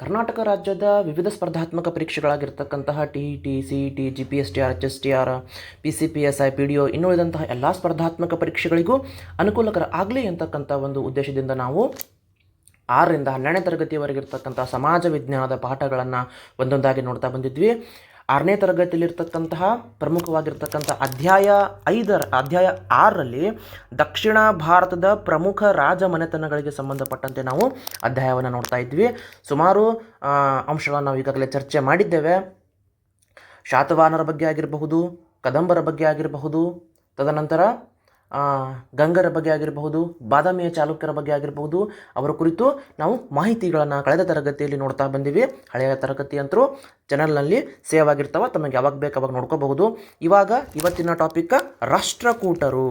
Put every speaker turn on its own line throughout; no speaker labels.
ಕರ್ನಾಟಕ ರಾಜ್ಯದ ವಿವಿಧ ಸ್ಪರ್ಧಾತ್ಮಕ ಪರೀಕ್ಷೆಗಳಾಗಿರ್ತಕ್ಕಂತಹ T T C E T G P S T R H S T R P C P S I P D O ಇನ್ನುಳಿದಂತಹ ಎಲ್ಲ ಸ್ಪರ್ಧಾತ್ಮಕ ಪರೀಕ್ಷೆಗಳಿಗೂ ಅನುಕೂಲಕರ ಆಗಲಿ ಅಂತಕ್ಕಂಥ ಒಂದು ಉದ್ದೇಶದಿಂದ ನಾವು ಆರರಿಂದ ಹನ್ನೆರಡನೇ ತರಗತಿಯವರೆಗಿರ್ತಕ್ಕಂಥ ಸಮಾಜ ವಿಜ್ಞಾನದ ಪಾಠಗಳನ್ನು ಒಂದೊಂದಾಗಿ ನೋಡ್ತಾ ಬಂದಿದ್ವಿ. ಆರನೇ ತರಗತಿಯಲ್ಲಿರ್ತಕ್ಕಂತಹ ಪ್ರಮುಖವಾಗಿರ್ತಕ್ಕಂಥ ಅಧ್ಯಾಯ ಐದರ, ಅಧ್ಯಾಯ ಆರರಲ್ಲಿ ದಕ್ಷಿಣ ಭಾರತದ ಪ್ರಮುಖ ರಾಜ ಮನೆತನಗಳಿಗೆ ಸಂಬಂಧಪಟ್ಟಂತೆ ನಾವು ಅಧ್ಯಾಯವನ್ನು ನೋಡ್ತಾ ಇದ್ವಿ. ಸುಮಾರು ಅಂಶಗಳನ್ನು ನಾವು ಈಗಾಗಲೇ ಚರ್ಚೆ ಮಾಡಿದ್ದೇವೆ. ಶಾತವಾಹನರ ಬಗ್ಗೆ ಆಗಿರಬಹುದು, ಕದಂಬರ ಬಗ್ಗೆ ಆಗಿರಬಹುದು, ತದನಂತರ ಗಂಗರ ಬಗ್ಗೆ ಆಗಿರಬಹುದು, ಬಾದಾಮಿಯ ಚಾಲುಕ್ಯರ ಬಗ್ಗೆ ಆಗಿರಬಹುದು, ಅವರ ಕುರಿತು ನಾವು ಮಾಹಿತಿಗಳನ್ನು ಕಳೆದ ತರಗತಿಯಲ್ಲಿ ನೋಡ್ತಾ ಬಂದಿವಿ. ಹಳೆಯ ತರಗತಿ ಅಂತರೂ ಚಾನಲ್ನಲ್ಲಿ ಸೇವ್ ಆಗಿರ್ತಾವೆ ತಮಗೆ ಯಾವಾಗ ಬೇಕು ಅವಾಗ ನೋಡ್ಕೋಬಹುದು. ಇವಾಗ ಇವತ್ತಿನ ಟಾಪಿಕ್ ರಾಷ್ಟ್ರಕೂಟರು.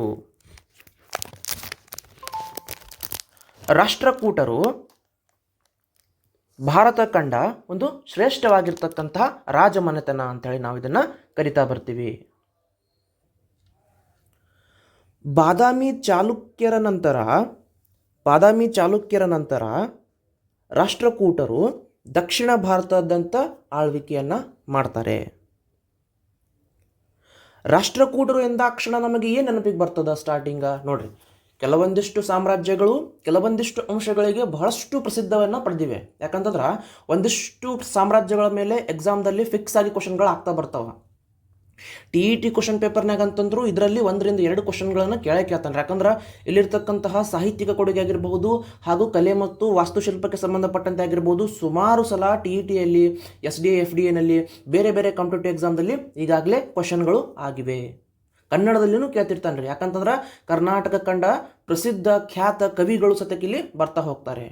ರಾಷ್ಟ್ರಕೂಟರು ಭಾರತ ಕಂಡ ಒಂದು ಶ್ರೇಷ್ಠವಾಗಿರ್ತಕ್ಕಂತಹ ರಾಜಮನೆತನ ಅಂತೇಳಿ ನಾವು ಇದನ್ನು ಕರಿತಾ ಬರ್ತೀವಿ. ಬಾದಾಮಿ ಚಾಲುಕ್ಯರ ನಂತರ, ಬಾದಾಮಿ ಚಾಲುಕ್ಯರ ನಂತರ ರಾಷ್ಟ್ರಕೂಟರು ದಕ್ಷಿಣ ಭಾರತದಂತ ಆಳ್ವಿಕೆಯನ್ನು ಮಾಡ್ತಾರೆ. ರಾಷ್ಟ್ರಕೂಟರು ಎಂದಾಕ್ಷಣ ನಮಗೆ ಏನು ನೆನಪಿಗೆ ಬರ್ತದ ಸ್ಟಾರ್ಟಿಂಗ ನೋಡ್ರಿ, ಕೆಲವೊಂದಿಷ್ಟು ಸಾಮ್ರಾಜ್ಯಗಳು, ಕೆಲವೊಂದಿಷ್ಟು ಅಂಶಗಳಿಗೆ ಬಹಳಷ್ಟು ಪ್ರಸಿದ್ಧವನ್ನು ಪಡೆದಿವೆ. ಯಾಕಂತಂದ್ರೆ, ಒಂದಿಷ್ಟು ಸಾಮ್ರಾಜ್ಯಗಳ ಮೇಲೆ ಎಕ್ಸಾಮ್ದಲ್ಲಿ ಫಿಕ್ಸ್ ಆಗಿ ಕ್ವಶನ್ಗಳು ಆಗ್ತಾ ಬರ್ತಾವ. ಟಿ ಇ ಟಿ ಕ್ವಶನ್ ಪೇಪರ್ನಾಗ ಅಂತಂದ್ರು ಇದರಲ್ಲಿ ಒಂದರಿಂದ ಎರಡು ಕ್ವಶನ್ಗಳನ್ನು ಕೇಳಕ್ಕೆ ಹೇಳ್ತಾನೆ ಯಾಕಂದ್ರೆ ಇಲ್ಲಿರ್ತಕ್ಕಂತಹ ಸಾಹಿತ್ಯಿಕ ಕೊಡುಗೆ ಆಗಿರಬಹುದು ಹಾಗೂ ಕಲೆ ಮತ್ತು ವಾಸ್ತುಶಿಲ್ಪಕ್ಕೆ ಸಂಬಂಧಪಟ್ಟಂತೆ ಆಗಿರ್ಬೋದು ಸುಮಾರು ಸಲ ಟಿ ಇ ಟಿಯಲ್ಲಿ ಎಸ್ ಡಿ ಎಫ್ ಡಿ ಎನಲ್ಲಿ ಬೇರೆ ಬೇರೆ ಕಾಂಪಿಟೇಟಿವ್ ಎಕ್ಸಾಮ್ದಲ್ಲಿ ಈಗಾಗಲೇ ಕ್ವಶನ್ಗಳು ಆಗಿವೆ. ಕನ್ನಡದಲ್ಲಿನೂ ಕೇಳ್ತಿರ್ತಾನೆ ರೀ ಯಾಕಂತಂದ್ರೆ ಕರ್ನಾಟಕ ಕಂಡ ಪ್ರಸಿದ್ಧ ಖ್ಯಾತ ಕವಿಗಳು ಸತಕಿಲ್ಲಿ ಬರ್ತಾ ಹೋಗ್ತಾರೆ.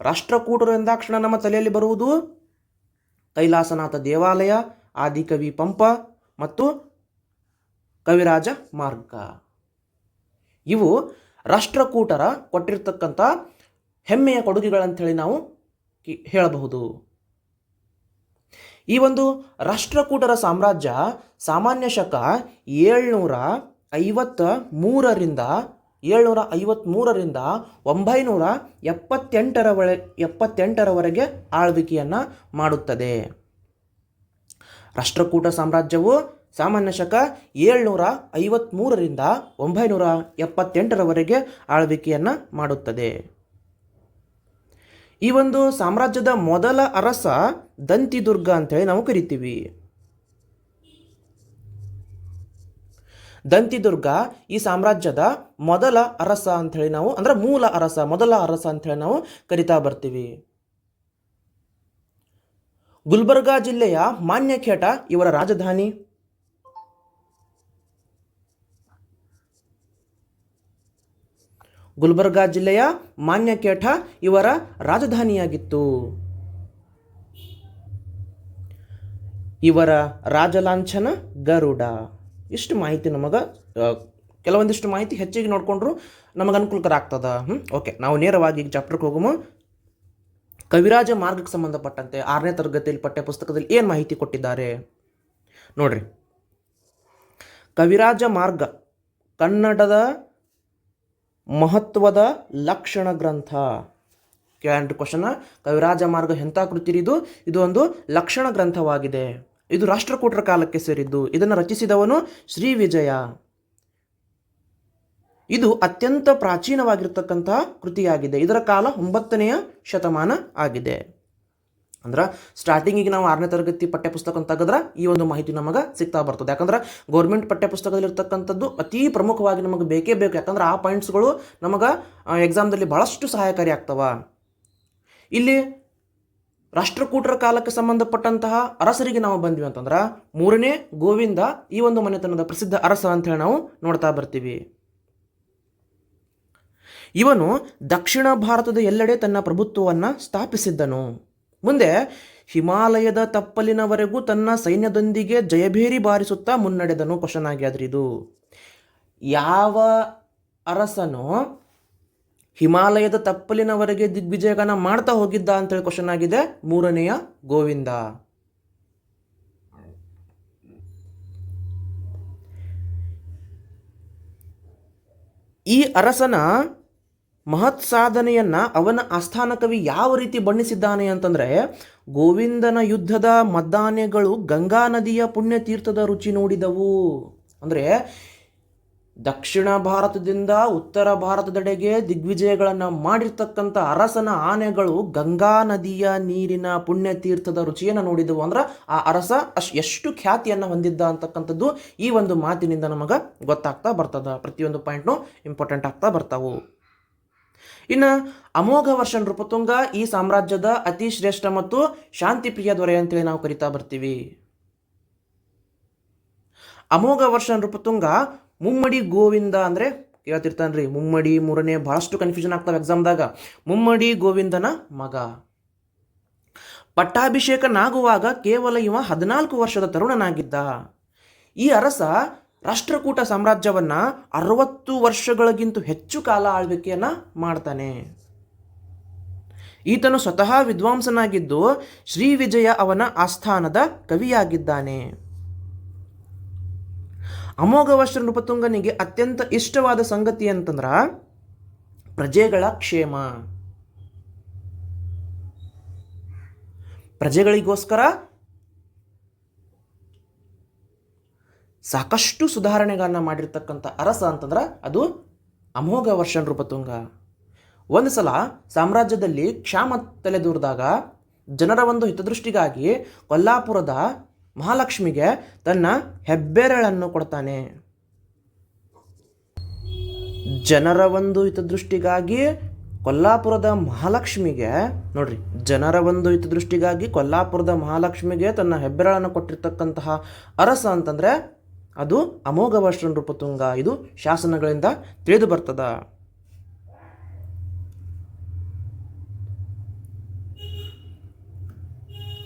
ರಾಷ್ಟ್ರಕೂಟರು ಎಂದಾಕ್ಷಣ ನಮ್ಮ ತಲೆಯಲ್ಲಿ ಬರುವುದು ಕೈಲಾಸನಾಥ ದೇವಾಲಯ, ಆದಿಕವಿ ಪಂಪ ಮತ್ತು ಕವಿರಾಜ ಮಾರ್ಗ. ಇವು ರಾಷ್ಟ್ರಕೂಟರ ಕೊಟ್ಟಿರ್ತಕ್ಕಂಥ ಹೆಮ್ಮೆಯ ಕೊಡುಗೆಗಳಂಥೇಳಿ ನಾವು ಹೇಳಬಹುದು. ಈ ಒಂದು ರಾಷ್ಟ್ರಕೂಟರ ಸಾಮ್ರಾಜ್ಯ ಸಾಮಾನ್ಯ ಶಕ ಏಳ್ನೂರ ಐವತ್ತ ಮೂರರಿಂದ ಏಳ್ನೂರ ಐವತ್ತ್ಮೂರರಿಂದ ಒಂಬೈನೂರ ಎಪ್ಪತ್ತೆಂಟರ ಒಳ ಎಪ್ಪತ್ತೆಂಟರವರೆಗೆ ಆಳ್ವಿಕೆಯನ್ನು ಮಾಡುತ್ತದೆ. ರಾಷ್ಟ್ರಕೂಟ ಸಾಮ್ರಾಜ್ಯವು ಸಾಮಾನ್ಯ ಶಕ ಏಳ್ನೂರ ಐವತ್ತ್ಮೂರರಿಂದ ಒಂಬೈನೂರ ಎಪ್ಪತ್ತೆಂಟರವರೆಗೆ ಆಳ್ವಿಕೆಯನ್ನು ಮಾಡುತ್ತದೆ. ಈ ಒಂದು ಸಾಮ್ರಾಜ್ಯದ ಮೊದಲ ಅರಸ ದಂತಿದುರ್ಗ ಅಂತೇಳಿ ನಾವು ಕರಿತೀವಿ. ದಂತಿದುರ್ಗ ಈ ಸಾಮ್ರಾಜ್ಯದ ಮೊದಲ ಅರಸ ಅಂಥೇಳಿ ನಾವು, ಅಂದ್ರೆ ಮೂಲ ಅರಸ, ಮೊದಲ ಅರಸ ಅಂಥೇಳಿ ನಾವು ಕರಿತಾ ಬರ್ತೀವಿ. ಗುಲ್ಬರ್ಗಾ ಜಿಲ್ಲೆಯ ಮಾನ್ಯಖೇಟ ಇವರ ರಾಜಧಾನಿ. ಗುಲ್ಬರ್ಗಾ ಜಿಲ್ಲೆಯ ಮಾನ್ಯಖೇಟ ಇವರ ರಾಜಧಾನಿಯಾಗಿತ್ತು. ಇವರ ರಾಜಲಾಂಛನ ಗರುಡ. ಇಷ್ಟು ಮಾಹಿತಿ ನಮಗೆ ಕೆಲವೊಂದಿಷ್ಟು ಮಾಹಿತಿ ಹೆಚ್ಚಿಗೆ ನೋಡಿಕೊಂಡ್ರು ನಮಗೆ ಅನುಕೂಲಕರ ಆಗ್ತದ. ಹ್ಞೂ ಓಕೆ, ನಾವು ನೇರವಾಗಿ ಚಾಪ್ಟರ್ಗೆ ಹೋಗುಮ. ಕವಿರಾಜ ಮಾರ್ಗಕ್ಕೆ ಸಂಬಂಧಪಟ್ಟಂತೆ ಆರನೇ ತರಗತಿಯಲ್ಲಿ ಪಠ್ಯಪುಸ್ತಕದಲ್ಲಿ ಏನು ಮಾಹಿತಿ ಕೊಟ್ಟಿದ್ದಾರೆ? ನೋಡ್ರಿ. ಕವಿರಾಜ ಮಾರ್ಗ, ಕನ್ನಡದ ಮಹತ್ವದ ಲಕ್ಷಣ ಗ್ರಂಥ. ಕ್ಯಾಂಡ್ ಕ್ವಶನ್ ಕವಿರಾಜ ಮಾರ್ಗ ಎಂಥ ಕೃತಿ ಇದು? ಇದು ಒಂದು ಲಕ್ಷಣ ಗ್ರಂಥವಾಗಿದೆ. ಇದು ರಾಷ್ಟ್ರಕೂಟರ ಕಾಲಕ್ಕೆ ಸೇರಿದ್ದು. ಇದನ್ನು ರಚಿಸಿದವನು ಶ್ರೀ ವಿಜಯ. ಇದು ಅತ್ಯಂತ ಪ್ರಾಚೀನವಾಗಿರ್ತಕ್ಕಂತಹ ಕೃತಿಯಾಗಿದೆ. ಇದರ ಕಾಲ ಒಂಬತ್ತನೆಯ ಶತಮಾನ ಆಗಿದೆ. ಅಂದ್ರೆ ಸ್ಟಾರ್ಟಿಂಗಿಗೆ ನಾವು ಆರನೇ ತರಗತಿ ಪಠ್ಯಪುಸ್ತಕ ಅಂತ ತೆಗೆದ್ರೆ ಈ ಒಂದು ಮಾಹಿತಿ ನಮಗೆ ಸಿಗ್ತಾ ಬರ್ತದೆ. ಯಾಕಂದ್ರೆ ಗೌರ್ಮೆಂಟ್ ಪಠ್ಯಪುಸ್ತಕದಲ್ಲಿ ಇರ್ತಕ್ಕಂಥದ್ದು ಅತಿ ಪ್ರಮುಖವಾಗಿ ನಮಗೆ ಬೇಕೇ ಬೇಕು. ಯಾಕಂದ್ರೆ ಆ ಪಾಯಿಂಟ್ಸ್ಗಳು ನಮಗೆ ಎಕ್ಸಾಮ್ದಲ್ಲಿ ಭಾಳಷ್ಟು ಸಹಾಯಕಾರಿ ಆಗ್ತವ. ಇಲ್ಲಿ ರಾಷ್ಟ್ರಕೂಟರ ಕಾಲಕ್ಕೆ ಸಂಬಂಧಪಟ್ಟಂತಹ ಅರಸರಿಗೆ ನಾವು ಬಂದ್ವಿ ಅಂತಂದ್ರೆ ಮೂರನೇ ಗೋವಿಂದ ಈ ಒಂದು ಮನೆತನದ ಪ್ರಸಿದ್ಧ ಅರಸ ಅಂತ ಹೇಳಿ ನಾವು ನೋಡ್ತಾ ಬರ್ತೀವಿ. ಇವನು ದಕ್ಷಿಣ ಭಾರತದ ಎಲ್ಲೆಡೆ ತನ್ನ ಪ್ರಭುತ್ವವನ್ನು ಸ್ಥಾಪಿಸಿದ್ದನು. ಮುಂದೆ ಹಿಮಾಲಯದ ತಪ್ಪಲಿನವರೆಗೂ ತನ್ನ ಸೈನ್ಯದೊಂದಿಗೆ ಜಯಭೇರಿ ಬಾರಿಸುತ್ತಾ ಮುನ್ನಡೆದನು ಕ್ವಶನ್ ಆಗ್ಯಾದ್ರಿ ಇದು. ಯಾವ ಅರಸನು ಹಿಮಾಲಯದ ತಪ್ಪಲಿನವರೆಗೆ ದಿಗ್ವಿಜಯಗನ ಮಾಡ್ತಾ ಹೋಗಿದ್ದ ಅಂತೇಳಿ ಕ್ವಶನ್ ಆಗಿದೆ ಮೂರನೆಯ ಗೋವಿಂದ. ಈ ಅರಸನ ಮಹತ್ ಸಾಧನೆಯನ್ನು ಅವನ ಆಸ್ಥಾನ ಕವಿ ಯಾವ ರೀತಿ ಬಣ್ಣಿಸಿದ್ದಾನೆ ಅಂತಂದ್ರೆ, ಗೋವಿಂದನ ಯುದ್ಧದ ಮದ್ದಾನೆಗಳು ಗಂಗಾ ನದಿಯ ಪುಣ್ಯತೀರ್ಥದ ರುಚಿ ನೋಡಿದವು. ಅಂದ್ರೆ, ದಕ್ಷಿಣ ಭಾರತದಿಂದ ಉತ್ತರ ಭಾರತದೆಡೆಗೆ ದಿಗ್ವಿಜಯಗಳನ್ನು ಮಾಡಿರ್ತಕ್ಕಂಥ ಅರಸನ ಆನೆಗಳು ಗಂಗಾ ನದಿಯ ನೀರಿನ ಪುಣ್ಯತೀರ್ಥದ ರುಚಿಯನ್ನು ನೋಡಿದವು. ಅಂದ್ರೆ, ಆ ಅರಸ ಅಶ್, ಎಷ್ಟು ಖ್ಯಾತಿಯನ್ನು ಹೊಂದಿದ್ದ ಅಂತಕ್ಕಂಥದ್ದು ಈ ಒಂದು ಮಾತಿನಿಂದ ನಮಗೆ ಗೊತ್ತಾಗ್ತಾ ಬರ್ತದ. ಪ್ರತಿಯೊಂದು ಪಾಯಿಂಟ್ನು ಇಂಪಾರ್ಟೆಂಟ್ ಆಗ್ತಾ ಬರ್ತಾವು. ಇನ್ನು ಅಮೋಘ ವರ್ಷ ನೃಪತುಂಗ ಈ ಸಾಮ್ರಾಜ್ಯದ ಅತಿ ಶ್ರೇಷ್ಠ ಮತ್ತು ಶಾಂತಿಪ್ರಿಯ ದೊರೆ ಅಂತೇಳಿ ನಾವು ಕರಿತಾ ಬರ್ತೀವಿ. ಅಮೋಘ ವರ್ಷ ನೃಪತುಂಗ ಮುಮ್ಮಡಿ ಗೋವಿಂದ ಅಂದರೆ ಹೇಳ್ತಿರ್ತಾನ್ರಿ ಮುಮ್ಮಡಿ ಮೂರನೇ ಬಹಳಷ್ಟು ಕನ್ಫ್ಯೂಷನ್ ಆಗ್ತಾವೆ ಎಕ್ಸಾಮ್ದಾಗ ಮುಮ್ಮಡಿ ಗೋವಿಂದನ ಮಗ. ಪಟ್ಟಾಭಿಷೇಕನಾಗುವಾಗ ಕೇವಲ ಇವ ಹದಿನಾಲ್ಕು ವರ್ಷದ ತರುಣನಾಗಿದ್ದ. ಈ ಅರಸ ರಾಷ್ಟ್ರಕೂಟ ಸಾಮ್ರಾಜ್ಯವನ್ನ ಅರವತ್ತು ವರ್ಷಗಳಿಗಿಂತ ಹೆಚ್ಚು ಕಾಲ ಆಳ್ವಿಕೆಯನ್ನ ಮಾಡ್ತಾನೆ. ಈತನು ಸ್ವತಃ ವಿದ್ವಾಂಸನಾಗಿದ್ದು ಶ್ರೀ ವಿಜಯ ಅವನ ಆಸ್ಥಾನದ ಕವಿಯಾಗಿದ್ದಾನೆ. ಅಮೋಘವಶ್ರ ನೃಪತುಂಗನಿಗೆ ಅತ್ಯಂತ ಇಷ್ಟವಾದ ಸಂಗತಿ ಅಂತಂದ್ರ ಪ್ರಜೆಗಳ ಕ್ಷೇಮ. ಪ್ರಜೆಗಳಿಗೋಸ್ಕರ ಸಾಕಷ್ಟು ಸುಧಾರಣೆಗಳನ್ನು ಮಾಡಿರ್ತಕ್ಕಂಥ ಅರಸ ಅಂತಂದ್ರೆ ಅದು ಅಮೋಘ ವರ್ಷನ್ ರೂಪತುಂಗ ಒಂದು ಸಲ ಸಾಮ್ರಾಜ್ಯದಲ್ಲಿ ಕ್ಷಾಮ ತಲೆದೂರಿದಾಗ ಜನರ ಒಂದು ಹಿತದೃಷ್ಟಿಗಾಗಿ ಕೊಲ್ಲಾಪುರದ ಮಹಾಲಕ್ಷ್ಮಿಗೆ ತನ್ನ ಹೆಬ್ಬೆರಳನ್ನು ಕೊಡ್ತಾನೆ. ಜನರ ಒಂದು ಹಿತದೃಷ್ಟಿಗಾಗಿ ಕೊಲ್ಲಾಪುರದ ಮಹಾಲಕ್ಷ್ಮಿಗೆ, ನೋಡ್ರಿ, ಜನರ ಒಂದು ಹಿತದೃಷ್ಟಿಗಾಗಿ ಕೊಲ್ಲಾಪುರದ ಮಹಾಲಕ್ಷ್ಮಿಗೆ ತನ್ನ ಹೆಬ್ಬೆರಳನ್ನು ಕೊಟ್ಟಿರ್ತಕ್ಕಂತಹ ಅರಸ ಅಂತಂದ್ರೆ ಅದು ಅಮೋಘ ವರ್ಷ ನೃಪತುಂಗ. ಇದು ಶಾಸನಗಳಿಂದ ತಿಳಿದು ಬರ್ತದ.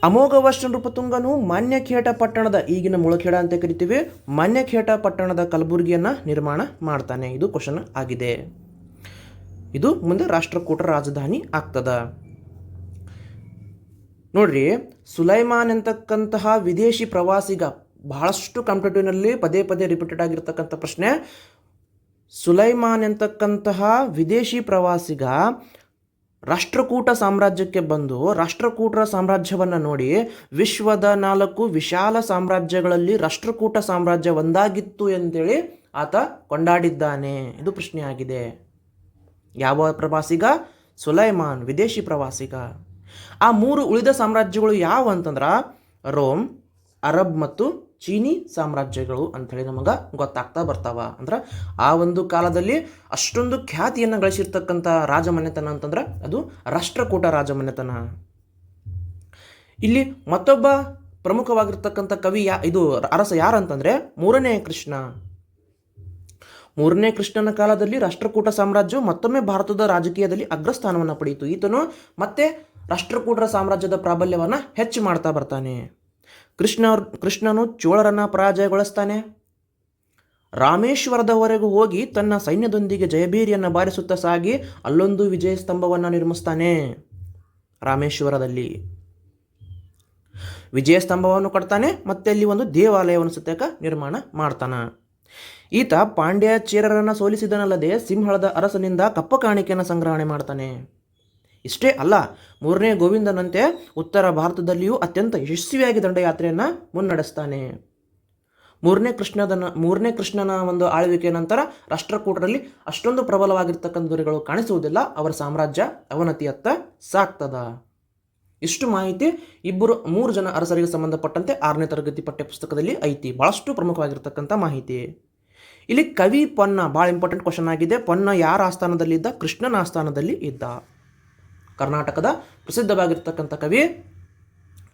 ಅಮೋಘವಷ್ಟ ನೃಪತುಂಗನು ಮಾನ್ಯಖೇಟ ಪಟ್ಟಣದ ಈಗಿನ ಮುಳಖೇಡ ಅಂತ ಕರಿತೀವಿ. ಮಾನ್ಯಖೇಟ ಪಟ್ಟಣದ ಕಲಬುರ್ಗಿಯನ್ನ ನಿರ್ಮಾಣ ಮಾಡ್ತಾನೆ. ಇದು ಕ್ವಶನ್ ಆಗಿದೆ. ಇದು ಮುಂದೆ ರಾಷ್ಟ್ರಕೂಟ ರಾಜಧಾನಿ ಆಗ್ತದ. ನೋಡ್ರಿ, ಸುಲೈಮಾನ್ ಅಂತಕ್ಕಂತಹ ವಿದೇಶಿ ಪ್ರವಾಸಿಗ ಬಹಳಷ್ಟು ಕಾಂಪಿಟೇಟಿವ್ನಲ್ಲಿ ಪದೇ ಪದೇ ರಿಪೀಟೆಡ್ ಆಗಿರ್ತಕ್ಕಂಥ ಪ್ರಶ್ನೆ. ಸುಲೈಮಾನ್ ಎಂತಕ್ಕಂತಹ ವಿದೇಶಿ ಪ್ರವಾಸಿಗ ರಾಷ್ಟ್ರಕೂಟ ಸಾಮ್ರಾಜ್ಯಕ್ಕೆ ಬಂದು ರಾಷ್ಟ್ರಕೂಟರ ಸಾಮ್ರಾಜ್ಯವನ್ನು ನೋಡಿ ವಿಶ್ವದ ನಾಲ್ಕು ವಿಶಾಲ ಸಾಮ್ರಾಜ್ಯಗಳಲ್ಲಿ ರಾಷ್ಟ್ರಕೂಟ ಸಾಮ್ರಾಜ್ಯ ಒಂದಾಗಿತ್ತು ಅಂತೇಳಿ ಆತ ಕೊಂಡಾಡಿದ್ದಾನೆ. ಇದು ಪ್ರಶ್ನೆ ಆಗಿದೆ ಯಾವ ಪ್ರವಾಸಿಗ? ಸುಲೈಮಾನ್, ವಿದೇಶಿ ಪ್ರವಾಸಿಗ. ಆ ಮೂರು ಉಳಿದ ಸಾಮ್ರಾಜ್ಯಗಳು ಯಾವ ಅಂತಂದ್ರೆ? ರೋಮ್, ಅರಬ್ ಮತ್ತು ಚೀನಿ ಸಾಮ್ರಾಜ್ಯಗಳು ಅಂಥೇಳಿ ನಮಗೆ ಗೊತ್ತಾಗ್ತಾ ಬರ್ತಾವ. ಅಂದ್ರೆ ಆ ಒಂದು ಕಾಲದಲ್ಲಿ ಅಷ್ಟೊಂದು ಖ್ಯಾತಿಯನ್ನು ಗಳಿಸಿರ್ತಕ್ಕಂಥ ರಾಜಮನೆತನ ಅಂತಂದ್ರೆ ಅದು ರಾಷ್ಟ್ರಕೂಟ ರಾಜಮನೆತನ ಇಲ್ಲಿ ಮತ್ತೊಬ್ಬ ಪ್ರಮುಖವಾಗಿರ್ತಕ್ಕಂಥ ಕವಿ ಯಾ, ಇದು ಅರಸ ಯಾರಂತಂದ್ರೆ ಮೂರನೇ ಕೃಷ್ಣ. ಮೂರನೇ ಕೃಷ್ಣನ ಕಾಲದಲ್ಲಿ ರಾಷ್ಟ್ರಕೂಟ ಸಾಮ್ರಾಜ್ಯವು ಮತ್ತೊಮ್ಮೆ ಭಾರತದ ರಾಜಕೀಯದಲ್ಲಿ ಅಗ್ರಸ್ಥಾನವನ್ನು ಪಡೆಯಿತು. ಈತನು ಮತ್ತೆ ರಾಷ್ಟ್ರಕೂಟರ ಸಾಮ್ರಾಜ್ಯದ ಪ್ರಾಬಲ್ಯವನ್ನು ಹೆಚ್ಚು ಮಾಡ್ತಾ ಬರ್ತಾನೆ. ಕೃಷ್ಣ ಕೃಷ್ಣನು ಚೋಳರನ್ನು ಪರಾಜಯಗೊಳಿಸ್ತಾನೆ. ರಾಮೇಶ್ವರದವರೆಗೂ ಹೋಗಿ ತನ್ನ ಸೈನ್ಯದೊಂದಿಗೆ ಜಯಭೀರಿಯನ್ನು ಬಾರಿಸುತ್ತಾ ಸಾಗಿ ಅಲ್ಲೊಂದು ವಿಜಯ ಸ್ತಂಭವನ್ನು ನಿರ್ಮಿಸ್ತಾನೆ ರಾಮೇಶ್ವರದಲ್ಲಿ. ವಿಜಯ ಸ್ತಂಭವನ್ನು ಕಟ್ತಾನೆ, ಮತ್ತೆ ಅಲ್ಲಿ ಒಂದು ದೇವಾಲಯವನ್ನು ಸತ್ಯಕ ನಿರ್ಮಾಣ ಮಾಡ್ತಾನ. ಈತ ಪಾಂಡ್ಯ ಚೇರರನ್ನು ಸೋಲಿಸಿದನಲ್ಲದೆ ಸಿಂಹಳದ ಅರಸನಿಂದ ಕಪ್ಪ ಕಾಣಿಕೆಯನ್ನು ಸಂಗ್ರಹಣೆ ಮಾಡ್ತಾನೆ. ಇಷ್ಟೇ ಅಲ್ಲ, ಮೂರನೇ ಗೋವಿಂದನಂತೆ ಉತ್ತರ ಭಾರತದಲ್ಲಿಯೂ ಅತ್ಯಂತ ಯಶಸ್ವಿಯಾಗಿ ದಂಡಯಾತ್ರೆಯನ್ನು ಮುನ್ನಡೆಸ್ತಾನೆ. ಮೂರನೇ ಕೃಷ್ಣದನ ಮೂರನೇ ಕೃಷ್ಣನ ಒಂದು ಆಳ್ವಿಕೆಯ ನಂತರ ರಾಷ್ಟ್ರಕೂಟರಲ್ಲಿ ಅಷ್ಟೊಂದು ಪ್ರಬಲವಾಗಿರ್ತಕ್ಕಂಥ ದೊರೆಗಳು ಕಾಣಿಸುವುದಿಲ್ಲ, ಅವರ ಸಾಮ್ರಾಜ್ಯ ಅವನತಿಯತ್ತ ಸಾಕ್ತದ ಇಷ್ಟು ಮಾಹಿತಿ ಇಬ್ಬರು, ಮೂರು ಜನ ಅರಸರಿಗೆ ಸಂಬಂಧಪಟ್ಟಂತೆ ಆರನೇ ತರಗತಿ ಪಠ್ಯ ಪುಸ್ತಕದಲ್ಲಿ ಐತಿ ಭಾಳಷ್ಟು ಪ್ರಮುಖವಾಗಿರ್ತಕ್ಕಂಥ ಮಾಹಿತಿ. ಇಲ್ಲಿ ಕವಿ ಪೊನ್ನ ಭಾಳ ಇಂಪಾರ್ಟೆಂಟ್ ಕ್ವಶನ್ ಆಗಿದೆ. ಪೊನ್ನ ಯಾರ ಆಸ್ಥಾನದಲ್ಲಿದ್ದ? ಕೃಷ್ಣನ ಆಸ್ಥಾನದಲ್ಲಿ ಇದ್ದ. ಕರ್ನಾಟಕದ ಪ್ರಸಿದ್ಧವಾಗಿರ್ತಕ್ಕಂಥ ಕವಿ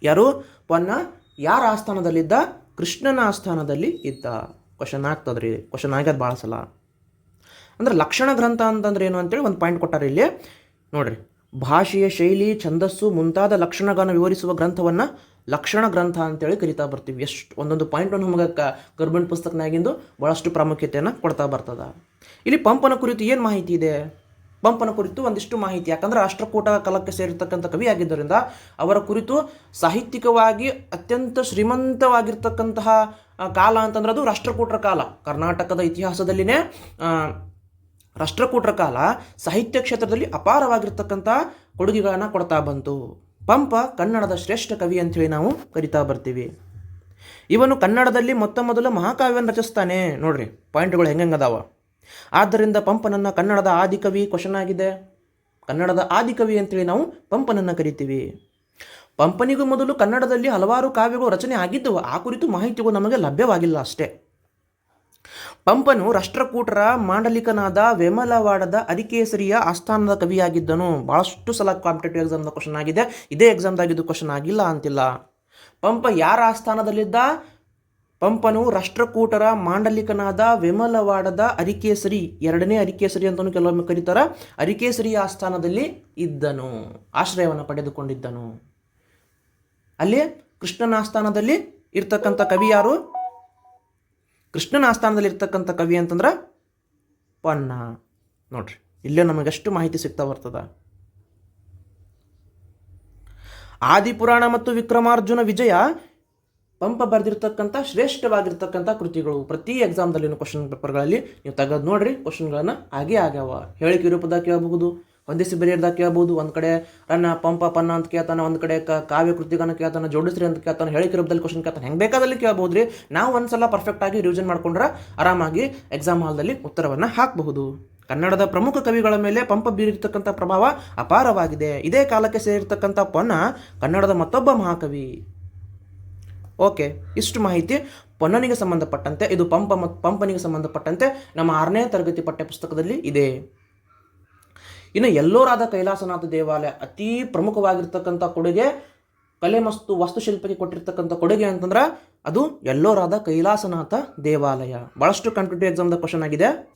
ಯಾರು? ಪೊನ್ನ ಯಾರ ಆಸ್ಥಾನದಲ್ಲಿದ್ದ? ಕೃಷ್ಣನ ಆಸ್ಥಾನದಲ್ಲಿ ಇದ್ದ. ಕ್ವಶನ್ ಆಗ್ತದ್ರಿ. ಕ್ವಶನ್ ಆಗ್ಯದ ಭಾಳ ಸಲ. ಅಂದ್ರೆ ಲಕ್ಷಣ ಗ್ರಂಥ ಅಂತಂದ್ರೆ ಏನು ಅಂತೇಳಿ ಒಂದು ಪಾಯಿಂಟ್ ಕೊಟ್ಟಾರೆ ಇಲ್ಲಿ. ನೋಡ್ರಿ. ಭಾಷೆಯ ಶೈಲಿ, ಛಂದಸ್ಸು ಮುಂತಾದ ಲಕ್ಷಣಗಳನ್ನು ವಿವರಿಸುವ ಗ್ರಂಥವನ್ನು ಲಕ್ಷಣ ಗ್ರಂಥ ಅಂತೇಳಿ ಕರಿತಾ ಬರ್ತೀವಿ. ಎಷ್ಟು ಒಂದೊಂದು ಪಾಯಿಂಟನ್ನು ನಮಗೆ ಕ ಗರ್ಮೆಂಟ್ ಪುಸ್ತಕನಾಗಿಂದು ಭಾಳಷ್ಟು ಪ್ರಾಮುಖ್ಯತೆಯನ್ನು ಕೊಡ್ತಾ ಬರ್ತದ. ಇಲ್ಲಿ ಪಂಪನ ಕುರಿತು ಏನು ಮಾಹಿತಿ ಇದೆ? ಪಂಪನ ಕುರಿತು ಒಂದಿಷ್ಟು ಮಾಹಿತಿ. ಯಾಕಂದ್ರೆ ರಾಷ್ಟ್ರಕೂಟ ಕಾಲಕ್ಕೆ ಸೇರಿರ್ತಕ್ಕಂಥ ಕವಿ ಆಗಿದ್ದರಿಂದ ಅವರ ಕುರಿತು ಸಾಹಿತ್ಯಿಕವಾಗಿ ಅತ್ಯಂತ ಶ್ರೀಮಂತವಾಗಿರ್ತಕ್ಕಂತಹ ಕಾಲ ಅಂತಂದ್ರೆ ಅದು ರಾಷ್ಟ್ರಕೂಟರ ಕಾಲ. ಕರ್ನಾಟಕದ ಇತಿಹಾಸದಲ್ಲಿನೇ ರಾಷ್ಟ್ರಕೂಟರ ಕಾಲ ಸಾಹಿತ್ಯ ಕ್ಷೇತ್ರದಲ್ಲಿ ಅಪಾರವಾಗಿರ್ತಕ್ಕಂಥ ಕೊಡುಗೆಗಳನ್ನು ಕೊಡ್ತಾ ಬಂತು. ಪಂಪ ಕನ್ನಡದ ಶ್ರೇಷ್ಠ ಕವಿ ಅಂಥೇಳಿ ನಾವು ಕರಿತಾ ಬರ್ತೀವಿ. ಇವನು ಕನ್ನಡದಲ್ಲಿ ಮೊತ್ತ ಮೊದಲು ಮಹಾಕಾವ್ಯವನ್ನು ರಚಿಸ್ತಾನೆ. ನೋಡ್ರಿ, ಪಾಯಿಂಟ್ಗಳು ಹೆಂಗದಾವ ಆದ್ದರಿಂದ ಪಂಪನನ್ನು ಕನ್ನಡದ ಆದಿಕವಿ ಕ್ವಶನ್ ಆಗಿದೆ. ಕನ್ನಡದ ಆದಿಕವಿ ಅಂತೇಳಿ ನಾವು ಪಂಪನನ್ನು ಕರಿತೀವಿ. ಪಂಪನಿಗೂ ಮೊದಲು ಕನ್ನಡದಲ್ಲಿ ಹಲವಾರು ಕಾವ್ಯಗಳು ರಚನೆ ಆಗಿದ್ದವು. ಆ ಕುರಿತು ಮಾಹಿತಿಗೂ ನಮಗೆ ಲಭ್ಯವಾಗಿಲ್ಲ ಅಷ್ಟೇ. ಪಂಪನು ರಾಷ್ಟ್ರಕೂಟರ ಮಾಂಡಲಿಕನಾದ ವೇಮಲವಾಡದ ಅರಿಕೇಸರಿಯ ಆಸ್ಥಾನದ ಕವಿಯಾಗಿದ್ದನು. ಭಾಳಷ್ಟು ಸಲ ಕಾಂಪಿಟೇಟಿವ್ ಎಕ್ಸಾಮ್ದ ಕ್ವಶನ್ ಆಗಿದೆ. ಇದೇ ಎಕ್ಸಾಮ್ದಾಗಿದ್ದು ಕ್ವಶನ್ ಆಗಿಲ್ಲ ಅಂತಿಲ್ಲ. ಪಂಪ ಯಾರ ಆಸ್ಥಾನದಲ್ಲಿದ್ದ? ಪಂಪನು ರಾಷ್ಟ್ರಕೂಟರ ಮಾಂಡಲಿಕನಾದ ವಿಮಲವಾಡದ ಅರಿಕೇಸರಿ, ಎರಡನೇ ಅರಿಕೇಸರಿ ಅಂತಲೂ ಕೆಲವೊಮ್ಮೆ ಕರೀತಾರ. ಅರಿಕೇಸರಿಯ ಆಸ್ಥಾನದಲ್ಲಿ ಇದ್ದನು, ಆಶ್ರಯವನ್ನು ಪಡೆದುಕೊಂಡಿದ್ದನು. ಅಲ್ಲಿ ಕೃಷ್ಣನ ಆಸ್ಥಾನದಲ್ಲಿ ಇರ್ತಕ್ಕಂಥ ಕವಿ ಯಾರು? ಕೃಷ್ಣನ ಆಸ್ಥಾನದಲ್ಲಿ ಇರ್ತಕ್ಕಂಥ ಕವಿ ಅಂತಂದ್ರೆ ಪನ್ನ. ನೋಡ್ರಿ, ಇಲ್ಲೇ ನಮಗೆಷ್ಟು ಮಾಹಿತಿ ಸಿಗ್ತಾ ಬರ್ತದ. ಆದಿಪುರಾಣ ಮತ್ತು ವಿಕ್ರಮಾರ್ಜುನ ವಿಜಯ ಪಂಪ ಬರೆದಿರ್ತಕ್ಕಂಥ, ಶ್ರೇಷ್ಠವಾಗಿರ್ತಕ್ಕಂಥ ಕೃತಿಗಳು. ಪ್ರತಿ ಎಕ್ಸಾಮ್ದಲ್ಲಿನ ಕ್ವಶನ್ ಪೇಪರ್ಗಳಲ್ಲಿ ನೀವು ತೆಗೆದು ನೋಡ್ರಿ ಕ್ವಶನ್ಗಳನ್ನು ಆಗೇ ಆಗ್ಯಾವ ಹೇಳಿಕೆ ರೂಪದಾಗ ಕೇಳಬಹುದು, ಹೊಂದಿಸಿ ಬರೆಯೋದಾಗ ಕೇಳ್ಬೋದು ಒಂದು ಕಡೆ ರನ್ನ, ಪಂಪ, ಪನ್ನ ಅಂತ ಕೇಳ್ತಾನೆ, ಒಂದು ಕಡೆ ಕಾವ್ಯ ಕೃತಿಗಳನ್ನ ಕೇಳ್ತಾನೆ, ಜೋಡಿಸ್ರಿ ಅಂತ ಕೇಳ್ತಾನೆ, ಹೇಳಿಕೆ ರೂಪದಲ್ಲಿ ಕ್ವಶನ್ ಕೇಳ್ತಾನೆ. ಹೆಂಗೆ ಬೇಕಾದಲ್ಲಿ ಕೇಳ್ಬೋದು ರೀ ನಾವು ಒಂದ್ಸಲ ಪರ್ಫೆಕ್ಟಾಗಿ ರಿವಿಷನ್ ಮಾಡ್ಕೊಂಡ್ರೆ ಆರಾಮಾಗಿ ಎಕ್ಸಾಮ್ ಹಾಲ್ದಲ್ಲಿ ಉತ್ತರವನ್ನು ಹಾಕಬಹುದು. ಕನ್ನಡದ ಪ್ರಮುಖ ಕವಿಗಳ ಮೇಲೆ ಪಂಪ ಬೀರಿರ್ತಕ್ಕಂಥ ಪ್ರಭಾವ ಅಪಾರವಾಗಿದೆ. ಇದೇ ಕಾಲಕ್ಕೆ ಸೇರಿರ್ತಕ್ಕಂಥ ಪೊನ್ನ ಕನ್ನಡದ ಮತ್ತೊಬ್ಬ ಮಹಾಕವಿ. ಓಕೆ ಇಷ್ಟು ಮಾಹಿತಿ. ಪೊನ್ನನಿಗೆ ಸಂಬಂಧಪಟ್ಟಂತೆ, ಇದು ಪಂಪ ಮತ್ತು ಪಂಪನಿಗೆ ಸಂಬಂಧಪಟ್ಟಂತೆ ನಮ್ಮ ಆರನೇ ತರಗತಿ ಪಠ್ಯಪುಸ್ತಕದಲ್ಲಿ ಇದೆ. ಇನ್ನು ಎಲ್ಲೋರಾದ ಕೈಲಾಸನಾಥ ದೇವಾಲಯ, ಅತೀ ಪ್ರಮುಖವಾಗಿರ್ತಕ್ಕಂಥ ಕೊಡುಗೆ, ಕಲೆ ಮತ್ತು ವಾಸ್ತುಶಿಲ್ಪಕ್ಕೆ ಕೊಟ್ಟಿರ್ತಕ್ಕಂಥ ಕೊಡುಗೆ ಅಂತಂದ್ರೆ ಅದು ಎಲ್ಲೋರಾದ ಕೈಲಾಸನಾಥ ದೇವಾಲಯ. ಭಾಳಷ್ಟು ಕಾಂಪಿಟೇಟಿವ್ ಎಕ್ಸಾಮ್ದ ಕ್ವಶನ್ ಆಗಿದೆ.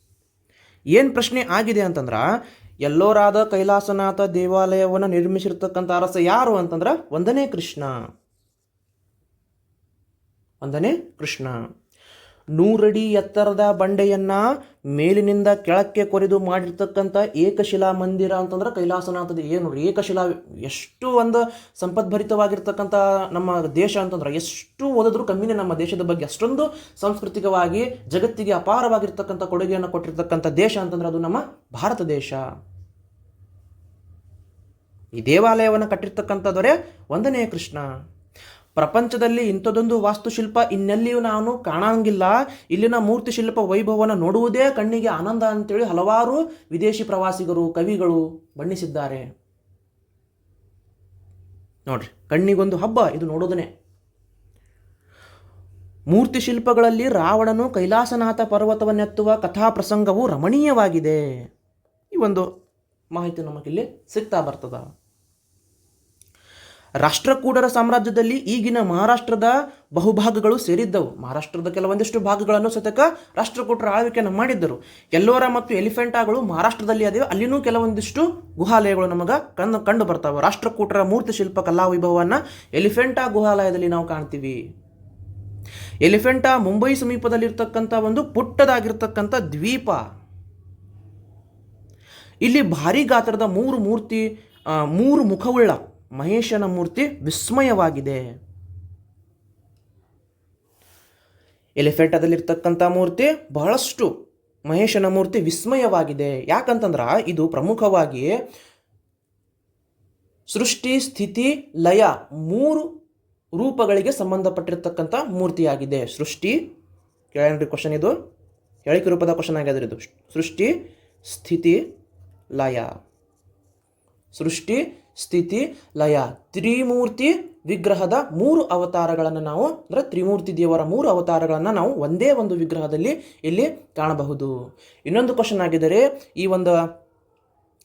ಏನು ಪ್ರಶ್ನೆ ಆಗಿದೆ ಅಂತಂದ್ರೆ, ಎಲ್ಲೋರಾದ ಕೈಲಾಸನಾಥ ದೇವಾಲಯವನ್ನು ನಿರ್ಮಿಸಿರ್ತಕ್ಕಂಥ ಅರಸ ಯಾರು ಅಂತಂದ್ರೆ, ಒಂದನೇ ಕೃಷ್ಣ. ಒಂದನೇ ಕೃಷ್ಣ. ನೂರಡಿ ಎತ್ತರದ ಬಂಡೆಯನ್ನ ಮೇಲಿನಿಂದ ಕೆಳಕ್ಕೆ ಕೊರೆದು ಮಾಡಿರ್ತಕ್ಕಂಥ ಏಕಶಿಲಾ ಮಂದಿರ ಅಂತಂದ್ರೆ ಕೈಲಾಸನಾಥದ ಏನು ನೋಡ್ರಿ, ಏಕಶಿಲಾ ಎಷ್ಟು ಒಂದು ಸಂಪದ್ಭರಿತವಾಗಿರ್ತಕ್ಕಂಥ ನಮ್ಮ ದೇಶ ಅಂತಂದ್ರೆ ಎಷ್ಟು ಓದಿದ್ರು ಕಮ್ಮಿನೇ ನಮ್ಮ ದೇಶದ ಬಗ್ಗೆ. ಅಷ್ಟೊಂದು ಸಾಂಸ್ಕೃತಿಕವಾಗಿ, ಜಗತ್ತಿಗೆ ಅಪಾರವಾಗಿರ್ತಕ್ಕಂಥ ಕೊಡುಗೆಯನ್ನು ಕೊಟ್ಟಿರ್ತಕ್ಕಂಥ ದೇಶ ಅಂತಂದ್ರೆ ಅದು ನಮ್ಮ ಭಾರತ ದೇಶ. ಈ ದೇವಾಲಯವನ್ನು ಕಟ್ಟಿರ್ತಕ್ಕಂಥ ದೊರೆ ಒಂದನೇ ಕೃಷ್ಣ. ಪ್ರಪಂಚದಲ್ಲಿ ಇಂಥದೊಂದು ವಾಸ್ತುಶಿಲ್ಪ ಇನ್ನೆಲ್ಲಿಯೂ ನಾನು ಕಾಣಂಗಿಲ್ಲ. ಇಲ್ಲಿನ ಮೂರ್ತಿ ಶಿಲ್ಪ ವೈಭವನ ನೋಡುವುದೇ ಕಣ್ಣಿಗೆ ಆನಂದ ಅಂತೇಳಿ ಹಲವಾರು ವಿದೇಶಿ ಪ್ರವಾಸಿಗರು, ಕವಿಗಳು ಬಣ್ಣಿಸಿದ್ದಾರೆ. ನೋಡ್ರಿ, ಕಣ್ಣಿಗೊಂದು ಹಬ್ಬ, ಇದು ನೋಡೋದನೆ ಮೂರ್ತಿ ಶಿಲ್ಪಗಳಲ್ಲಿ ರಾವಣನು ಕೈಲಾಸನಾಥ ಪರ್ವತವನ್ನೆತ್ತುವ ಕಥಾ ಪ್ರಸಂಗವು ರಮಣೀಯವಾಗಿದೆ. ಈ ಒಂದು ಮಾಹಿತಿ ನಮಗಿಲ್ಲಿ ಸಿಗ್ತಾ ಬರ್ತದ. ರಾಷ್ಟ್ರಕೂಟರ ಸಾಮ್ರಾಜ್ಯದಲ್ಲಿ ಈಗಿನ ಮಹಾರಾಷ್ಟ್ರದ ಬಹುಭಾಗಗಳು ಸೇರಿದ್ದವು. ಮಹಾರಾಷ್ಟ್ರದ ಕೆಲವೊಂದಿಷ್ಟು ಭಾಗಗಳನ್ನು ಸತಕ ರಾಷ್ಟ್ರಕೂಟರ ಆಳ್ವಿಕೆಯನ್ನು ಮಾಡಿದ್ದರು. ಎಲ್ಲೋರ ಮತ್ತು ಎಲಿಫೆಂಟಾಗಳು ಮಹಾರಾಷ್ಟ್ರದಲ್ಲಿ ಅದೇ ಅಲ್ಲಿನೂ ಕೆಲವೊಂದಿಷ್ಟು ಗುಹಾಲಯಗಳು ನಮಗೆ ಕಂಡು ಕಂಡು ಬರ್ತಾವೆ. ರಾಷ್ಟ್ರಕೂಟರ ಮೂರ್ತಿ ಶಿಲ್ಪ ಕಲಾ ವೈಭವವನ್ನು ಎಲಿಫೆಂಟಾ ಗುಹಾಲಯದಲ್ಲಿ ನಾವು ಕಾಣ್ತೀವಿ. ಎಲಿಫೆಂಟಾ ಮುಂಬೈ ಸಮೀಪದಲ್ಲಿರ್ತಕ್ಕಂಥ ಒಂದು ಪುಟ್ಟದಾಗಿರ್ತಕ್ಕಂಥ ದ್ವೀಪ. ಇಲ್ಲಿ ಭಾರಿ ಗಾತ್ರದ ಮೂರು ಮೂರ್ತಿ ಮೂರು ಮುಖವುಳ್ಳ ಮಹೇಶನ ಮೂರ್ತಿ ವಿಸ್ಮಯವಾಗಿದೆ. ಎಲಿಫೆಂಟದಲ್ಲಿರ್ತಕ್ಕಂಥ ಮೂರ್ತಿ ಬಹಳಷ್ಟು ಮಹೇಶನ ಮೂರ್ತಿ ವಿಸ್ಮಯವಾಗಿದೆ. ಯಾಕಂತಂದ್ರೆ ಇದು ಪ್ರಮುಖವಾಗಿ ಸೃಷ್ಟಿ, ಸ್ಥಿತಿ, ಲಯ ಮೂರು ರೂಪಗಳಿಗೆ ಸಂಬಂಧಪಟ್ಟಿರ್ತಕ್ಕಂಥ ಮೂರ್ತಿಯಾಗಿದೆ. ಸೃಷ್ಟಿ ಕೇಳಿ ಕ್ವಶನ್ ಇದು. ಹೇಳಿಕೆ ರೂಪದ ಕ್ವಶನ್ ಆಗ್ಯದ್ರಿ ಇದು. ಸೃಷ್ಟಿ, ಸ್ಥಿತಿ, ಲಯ. ಸೃಷ್ಟಿ ಸ್ಥಿತಿ ಲಯ. ತ್ರಿಮೂರ್ತಿ ವಿಗ್ರಹದ ಮೂರು ಅವತಾರಗಳನ್ನು ನಾವು, ಅಂದರೆ ತ್ರಿಮೂರ್ತಿ ದೇವರ ಮೂರು ಅವತಾರಗಳನ್ನು ನಾವು ಒಂದೇ ಒಂದು ವಿಗ್ರಹದಲ್ಲಿ ಇಲ್ಲಿ ಕಾಣಬಹುದು. ಇನ್ನೊಂದು ಕ್ವಶನ್ ಆಗಿದರೆ ಈ ಒಂದು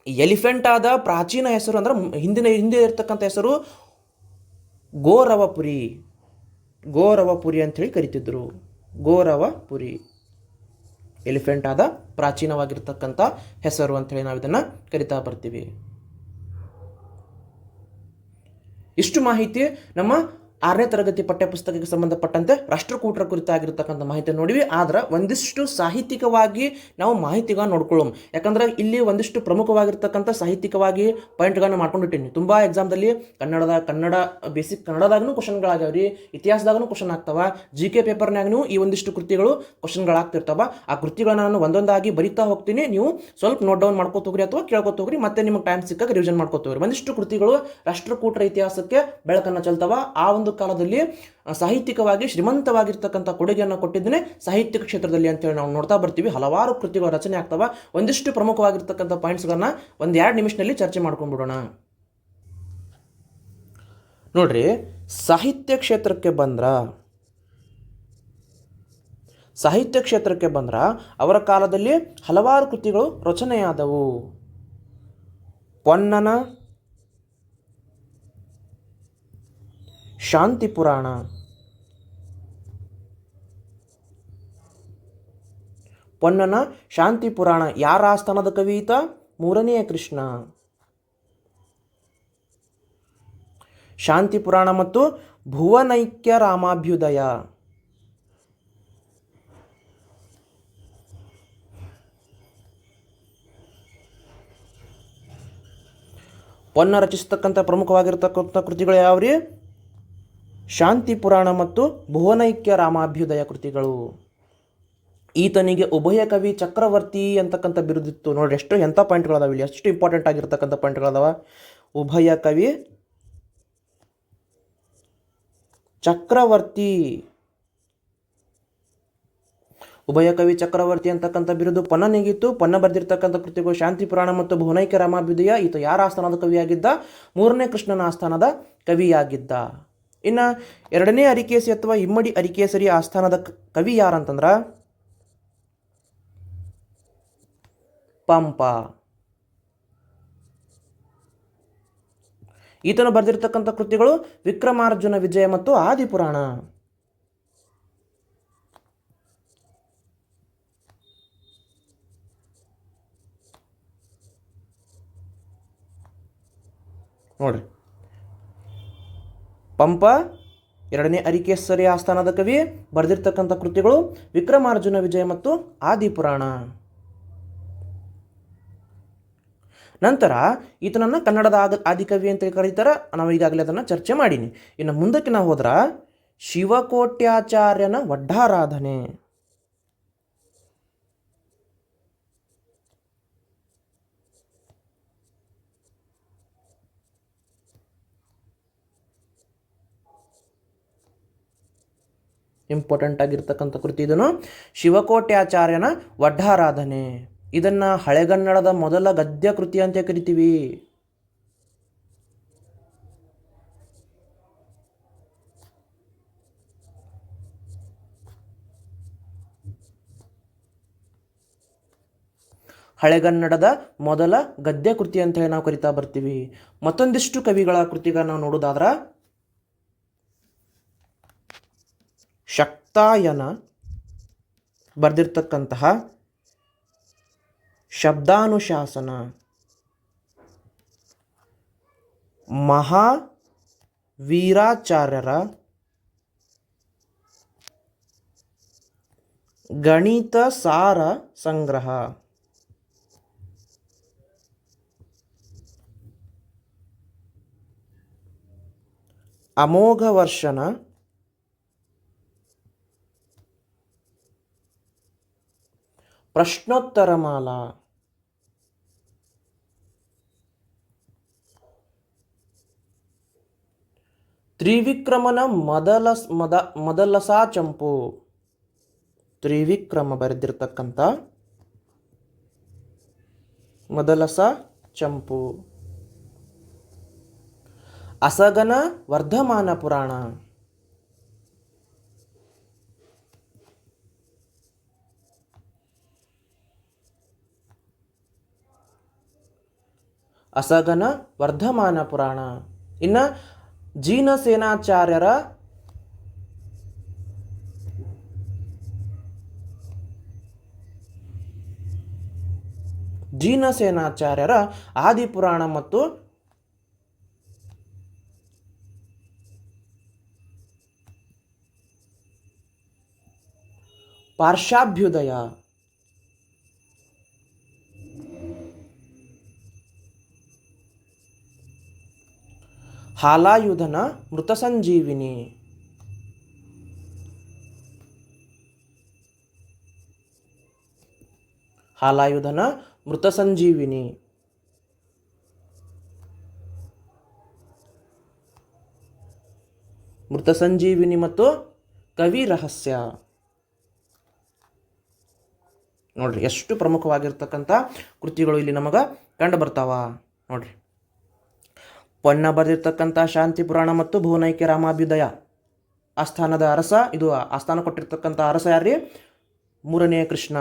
ಎಲಿಫೆಂಟ್ ಆದ ಪ್ರಾಚೀನ ಹೆಸರು, ಅಂದ್ರೆ ಹಿಂದಿನ, ಹಿಂದೆ ಇರತಕ್ಕಂಥ ಹೆಸರು ಗೋರವಪುರಿ. ಗೋರವಪುರಿ ಅಂಥೇಳಿ ಕರಿತಿದ್ರು. ಗೋರವಪುರಿ. ಎಲಿಫೆಂಟ್ ಆದ ಪ್ರಾಚೀನವಾಗಿರ್ತಕ್ಕಂಥ ಹೆಸರು ಅಂಥೇಳಿ ನಾವು ಇದನ್ನು ಕರಿತಾ ಬರ್ತೀವಿ. ಇಷ್ಟು ಮಾಹಿತಿ? ನಮ್ಮ ಆರನೇ ತರಗತಿ ಪಠ್ಯಪುಸ್ತಕಕ್ಕೆ ಸಂಬಂಧಪಟ್ಟಂತೆ ರಾಷ್ಟ್ರಕೂಟರ ಕುರಿತಾಗಿರ್ತಕ್ಕಂಥ ಮಾಹಿತಿ ನೋಡಿವಿ. ಆದ್ರೆ ಒಂದಿಷ್ಟು ಸಾಹಿತ್ಯಿಕವಾಗಿ ನಾವು ಮಾಹಿತಿಗಳನ್ನು ನೋಡ್ಕೊಳ್ಳೋಣ ಯಾಕಂದ್ರೆ ಇಲ್ಲಿ ಒಂದಿಷ್ಟು ಪ್ರಮುಖವಾಗಿರ್ತಕ್ಕಂಥ ಸಾಹಿತ್ಯಿಕವಾಗಿ ಪಾಯಿಂಟ್ಗಳನ್ನ ಮಾಡ್ಕೊಂಡಿಟ್ಟಿನಿ. ತುಂಬ ಎಕ್ಸಾಮ್ದಲ್ಲಿ ಕನ್ನಡದ, ಕನ್ನಡ ಬೇಸಿಕ್ ಕನ್ನಡದಾಗೂ ಕ್ವಶನ್ಗಳಾಗ್ಯಾವ ಇತಿಹಾಸದಾಗೂ ಕ್ವಶನ್ ಆಗ್ತಾವ. ಜಿ ಕೆ ಪೇಪರ್ನಾಗೂ ಈ ಒಂದಿಷ್ಟು ಕೃತಿಗಳು ಕ್ವಶನ್ಗಳಾಗ್ತಿರ್ತಾವ ಆ ಕೃತಿಗಳನ್ನ ನಾನು ಒಂದೊಂದಾಗಿ ಬರಿತಾ ಹೋಗ್ತೀನಿ. ನೀವು ಸ್ವಲ್ಪ ನೋಟ್ ಡೌನ್ ಮಾಡ್ಕೋತ ಹೋಗ್ರಿ ಅಥವಾ ಕೇಳ್ಕೊತ ಹೋಗ್ರಿ. ಮತ್ತೆ ನಿಮಗೆ ಟೈಮ್ ಸಿಕ್ಕಾಗ ರಿವಿಷನ್ ಮಾಡ್ಕೋತ ಹೋಗ್ರಿ. ಒಂದಿಷ್ಟು ಕೃತಿಗಳು ರಾಷ್ಟ್ರಕೂಟರ ಇತಿಹಾಸಕ್ಕೆ ಬೆಳಕನ್ನು ಚೆಲ್ತಾವ. ಆ ಒಂದು ಕಾಲದಲ್ಲಿ ಸಾಹಿತ್ಯಿಕವಾಗಿ ಶ್ರೀಮಂತವಾಗಿರ್ತಕ್ಕಂಥ ಕೊಡುಗೆಯನ್ನು ಕೊಟ್ಟಿದ್ದೇನೆ. ಸಾಹಿತ್ಯ ಕ್ಷೇತ್ರದಲ್ಲಿ ಅಂತೇಳಿ ನಾವು ನೋಡ್ತಾ ಬರ್ತೀವಿ. ಹಲವಾರು ಕೃತಿಗಳು ರಚನೆ ಆಗ್ತಾವ. ಒಂದಿಷ್ಟು ಪ್ರಮುಖವಾಗಿರ್ತಕ್ಕಂಥ ಪಾಯಿಂಟ್ಸ್ಗಳನ್ನ ಒಂದು ಎರಡು ನಿಮಿಷದಲ್ಲಿ ಚರ್ಚೆ ಮಾಡ್ಕೊಂಡ್ಬಿಡೋಣ. ನೋಡ್ರಿ, ಸಾಹಿತ್ಯ ಕ್ಷೇತ್ರಕ್ಕೆ ಬಂದ್ರ, ಸಾಹಿತ್ಯ ಕ್ಷೇತ್ರಕ್ಕೆ ಬಂದ್ರ ಅವರ ಕಾಲದಲ್ಲಿ ಹಲವಾರು ಕೃತಿಗಳು ರಚನೆಯಾದವು. ಪೊನ್ನನ ಶಾಂತಿ ಪುರಾಣ. ಪೊನ್ನನ ಶಾಂತಿ ಪುರಾಣ ಯಾರ ಆಸ್ಥಾನದ ಕವಿತ ಮೂರನೆಯ ಕೃಷ್ಣ. ಶಾಂತಿ ಪುರಾಣ ಮತ್ತು ಭುವನೈಕ್ಯ ರಾಮಾಭ್ಯುದಯ. ಪೊನ್ನ ರಚಿಸತಕ್ಕಂಥ ಪ್ರಮುಖವಾಗಿರ್ತಕ್ಕಂಥ ಕೃತಿಗಳು ಯಾವ್ರಿ? ಶಾಂತಿ ಪುರಾಣ ಮತ್ತು ಭುವನೈಕ್ಯ ರಾಮಾಭ್ಯುದಯ ಕೃತಿಗಳು. ಈತನಿಗೆ ಉಭಯ ಕವಿ ಚಕ್ರವರ್ತಿ ಅಂತಕ್ಕಂಥ ಬಿರುದಿತ್ತು. ನೋಡಿ ಎಷ್ಟು ಎಂಥ ಪಾಯಿಂಟ್ಗಳದಾವ ಇಲ್ಲಿ, ಎಷ್ಟು ಇಂಪಾರ್ಟೆಂಟ್ ಆಗಿರ್ತಕ್ಕಂಥ ಪಾಯಿಂಟ್ಗಳದಾವ. ಉಭಯ ಕವಿ ಚಕ್ರವರ್ತಿ. ಉಭಯ ಕವಿ ಚಕ್ರವರ್ತಿ ಅಂತಕ್ಕಂಥ ಬಿರುದು ಪೊನ್ನನಿಗಿತ್ತು. ಪನ್ನ ಬರೆದಿರ್ತಕ್ಕಂಥ ಕೃತಿಗಳು ಶಾಂತಿ ಪುರಾಣ ಮತ್ತು ಭುವನೈಕ್ಯ ರಾಮಾಭ್ಯುದಯ. ಈತ ಯಾರ ಆಸ್ಥಾನದ ಕವಿಯಾಗಿದ್ದ? ಮೂರನೇ ಕೃಷ್ಣನ ಆಸ್ಥಾನದ ಕವಿಯಾಗಿದ್ದ. ಇನ್ನು ಎರಡನೇ ಅರಿಕೇಸಿ ಅಥವಾ ಇಮ್ಮಡಿ ಅರಿಕೇಸರಿ ಆಸ್ಥಾನದ ಕವಿ ಯಾರಂತಂದ್ರೆ? ಪಂಪ. ಈತನು ಬರೆದಿರ್ತಕ್ಕಂಥ ಕೃತಿಗಳು ವಿಕ್ರಮಾರ್ಜುನ ವಿಜಯ ಮತ್ತು ಆದಿಪುರಾಣ. ನೋಡ್ರಿ. ಪಂಪ, ಎರಡನೇ ಅರಿಕೇಸರಿ ಆಸ್ಥಾನದ ಕವಿ, ಬರೆದಿರ್ತಕ್ಕಂಥ ಕೃತಿಗಳು ವಿಕ್ರಮಾರ್ಜುನ ವಿಜಯ ಮತ್ತು ಆದಿಪುರಾಣ. ನಂತರ ಈತನನ್ನು ಕನ್ನಡದ ಆಗ ಆದಿಕವಿ ಅಂತ ಕರೀತಾರೆ, ನಾವು ಈಗಾಗಲೇ ಅದನ್ನು ಚರ್ಚೆ ಮಾಡೀನಿ. ಇನ್ನು ಮುಂದಕ್ಕೆ ನಾವು ಹೋದ್ರ ಶಿವಕೋಟ್ಯಾಚಾರ್ಯನ ವಡ್ಡಾರಾಧನೆ. ಇಂಪಾರ್ಟೆಂಟ್ ಆಗಿರ್ತಕ್ಕಂಥ ಕೃತಿ ಇದನ್ನು. ಶಿವಕೋಟ್ಯಾಚಾರ್ಯನ ವಡ್ಡಾರಾಧನೆ. ಇದನ್ನ ಹಳೆಗನ್ನಡದ ಮೊದಲ ಗದ್ಯ ಕೃತಿ ಅಂತ ಕರಿತೀವಿ. ಹಳೆಗನ್ನಡದ ಮೊದಲ ಗದ್ಯ ಕೃತಿ ಅಂತ ಹೇಳಿ ನಾವು ಕರಿತಾ ಬರ್ತೀವಿ. ಮತ್ತೊಂದಿಷ್ಟು ಕವಿಗಳ ಕೃತಿಗಳನ್ನ ನಾವು ನೋಡೋದಾದ್ರ ಶಕ್ತಾಯನ ಬರೆದಿರ್ತಕ್ಕಂತಹ ಶಬ್ದಾನುಶಾಸನ. ಮಹಾವೀರಾಚಾರ್ಯರ ಗಣಿತ ಸಾರ ಸಂಗ್ರಹ. ಅಮೋಘ ವರ್ಷನ ಪ್ರಶ್ನೋತ್ತರಮಾಲಾ. ತ್ರಿವಿಕ್ರಮನ ಮೊದಲ ಮದ ಮದಲಸಾ ಚಂಪು. ತ್ರಿವಿಕ್ರಮ ಬರೆದಿರ್ತಕ್ಕಂಥ ಮೊದಲಸ ಚಂಪು. ಅಸಗನ ವರ್ಧಮಾನ ಪುರಾಣ. ಅಸಗನ ವರ್ಧಮಾನ ಪುರಾಣ. ಇನ್ನು ಜೀನಸೇನಾಚಾರ್ಯರ ಜೀನಸೇನಾಚಾರ್ಯರ ಆದಿಪುರಾಣ ಮತ್ತು ಪಾರ್ಶ್ವಾಭ್ಯುದಯ. ಹಾಲಾಯುಧನ ಮೃತ ಸಂಜೀವಿನಿ. ಹಾಲಾಯುಧನ ಮೃತ ಸಂಜೀವಿನಿ. ಮೃತ ಸಂಜೀವಿನಿ ಮತ್ತು ಕವಿ ರಹಸ್ಯ. ನೋಡ್ರಿ, ಎಷ್ಟು ಪ್ರಮುಖವಾಗಿರ್ತಕ್ಕಂಥ ಕೃತಿಗಳು ಇಲ್ಲಿ ನಮಗೆ ಕಂಡು ಬರ್ತಾವ. ನೋಡ್ರಿ. ಪೊನ್ನ ಬರೆದಿರ್ತಕ್ಕಂಥ ಶಾಂತಿ ಪುರಾಣ ಮತ್ತು ಭುವನೈಕ್ಯ ರಾಮಾಭ್ಯುದಯ. ಆಸ್ಥಾನದ ಅರಸ, ಇದು ಆಸ್ಥಾನ ಕೊಟ್ಟಿರ್ತಕ್ಕಂಥ ಅರಸ ಯಾರ್ರಿ? ಮೂರನೆಯ ಕೃಷ್ಣ.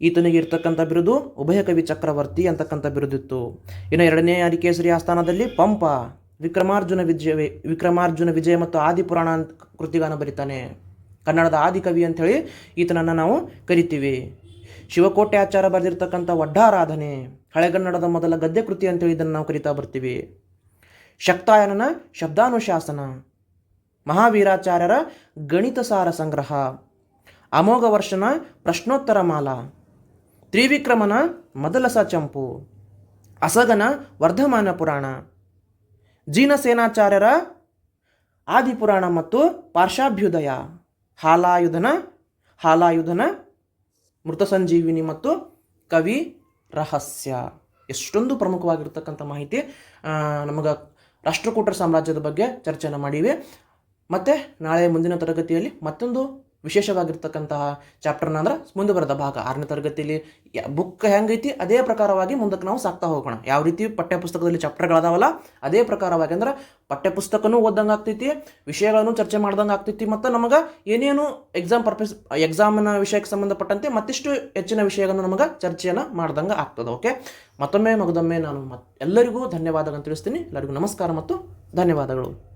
ಈತನಿಗೆ ಇರ್ತಕ್ಕಂಥ ಬಿರುದು ಉಭಯ ಕವಿ ಚಕ್ರವರ್ತಿ ಅಂತಕ್ಕಂಥ ಬಿರುದಿತ್ತು. ಇನ್ನು ಎರಡನೇ ಅರಿಕೇಸರಿ ಆಸ್ಥಾನದಲ್ಲಿ ಪಂಪ, ವಿಕ್ರಮಾರ್ಜುನ ವಿಜಯ ವಿಕ್ರಮಾರ್ಜುನ ವಿಜಯ ಮತ್ತು ಆದಿಪುರಾಣ ಅಂತ ಕೃತಿಗಾನ ಬರೀತಾನೆ. ಕನ್ನಡದ ಆದಿಕವಿ ಅಂಥೇಳಿ ಈತನನ್ನು ನಾವು ಕರಿತೀವಿ. ಶಿವಕೋಟೆ ಆಚಾರ ಬರೆದಿರ್ತಕ್ಕಂಥ ವಡ್ಡಾರಾಧನೆ. ಹಳೆಗನ್ನಡದ ಮೊದಲ ಗದ್ಯ ಕೃತಿ ಅಂತೇಳಿ ಇದನ್ನು ನಾವು ಕರಿತಾ ಬರ್ತೀವಿ. ಶಕ್ತಾಯನನ ಶಬ್ದಾನುಶಾಸನ, ಮಹಾವೀರಾಚಾರ್ಯರ ಗಣಿತ ಸಾರ ಸಂಗ್ರಹ ಅಮೋಘ ವರ್ಷನ ಪ್ರಶ್ನೋತ್ತರ ಮಾಲ, ತ್ರಿವಿಕ್ರಮನ ಮೊದಲ ಚಂಪು, ಅಸಗನ ವರ್ಧಮಾನ ಪುರಾಣ, ಜೀನಸೇನಾಚಾರ್ಯರ ಆದಿಪುರಾಣ ಮತ್ತು ಪಾರ್ಶಾಭ್ಯುದಯ ಹಾಲಾಯುಧನ ಹಾಲಾಯುಧನ ಮೃತ ಸಂಜೀವಿನಿ ಮತ್ತು ಕವಿ ರಹಸ್ಯ, ಎಷ್ಟೊಂದು ಪ್ರಮುಖವಾಗಿರ್ತಕ್ಕಂಥ ಮಾಹಿತಿ ನಮಗೆ ರಾಷ್ಟ್ರಕೂಟರ ಸಾಮ್ರಾಜ್ಯದ ಬಗ್ಗೆ ಚರ್ಚೆಯನ್ನು ಮಾಡಿವೆ. ಮತ್ತು ನಾಳೆ ಮುಂದಿನ ತರಗತಿಯಲ್ಲಿ ಮತ್ತೊಂದು ವಿಶೇಷವಾಗಿರ್ತಕ್ಕಂತಹ ಚಾಪ್ಟರ್ನ ಅಂದ್ರೆ ಮುಂದೆ ಬರದ ಭಾಗ. ಆರನೇ ತರಗತಿಯಲ್ಲಿ ಬುಕ್ ಹೆಂಗೈತಿ? ಅದೇ ಪ್ರಕಾರವಾಗಿ ಮುಂದಕ್ಕೆ ನಾವು ಸಾಕ್ತಾ ಹೋಗೋಣ. ಯಾವ ರೀತಿ ಪಠ್ಯಪುಸ್ತಕದಲ್ಲಿ ಚಾಪ್ಟರ್ಗಳದಾವಲ್ಲ ಅದೇ ಪ್ರಕಾರವಾಗಿ ಅಂದ್ರೆ ಪಠ್ಯಪುಸ್ತಕನೂ ಓದಂಗೆ ಆಗ್ತೈತಿ, ವಿಷಯಗಳನ್ನು ಚರ್ಚೆ ಮಾಡ್ದಂಗೆ ಆಗ್ತೈತಿ, ಮತ್ತು ನಮಗೆ ಏನೇನು ಎಕ್ಸಾಮ್ ಪರ್ಪಸ್ ಎಕ್ಸಾಮಿನ ವಿಷಯಕ್ಕೆ ಸಂಬಂಧಪಟ್ಟಂತೆ ಮತ್ತಿಷ್ಟು ಹೆಚ್ಚಿನ ವಿಷಯಗಳನ್ನು ನಮಗೆ ಚರ್ಚೆಯನ್ನು ಮಾಡ್ದಂಗೆ ಆಗ್ತದೆ ಓಕೆ ಮತ್ತೊಮ್ಮೆ ಮಗದೊಮ್ಮೆ ನಾನು ಎಲ್ಲರಿಗೂ ಧನ್ಯವಾದಗಳನ್ನು ತಿಳಿಸ್ತೀನಿ. ಎಲ್ಲರಿಗೂ ನಮಸ್ಕಾರ ಮತ್ತು ಧನ್ಯವಾದಗಳು.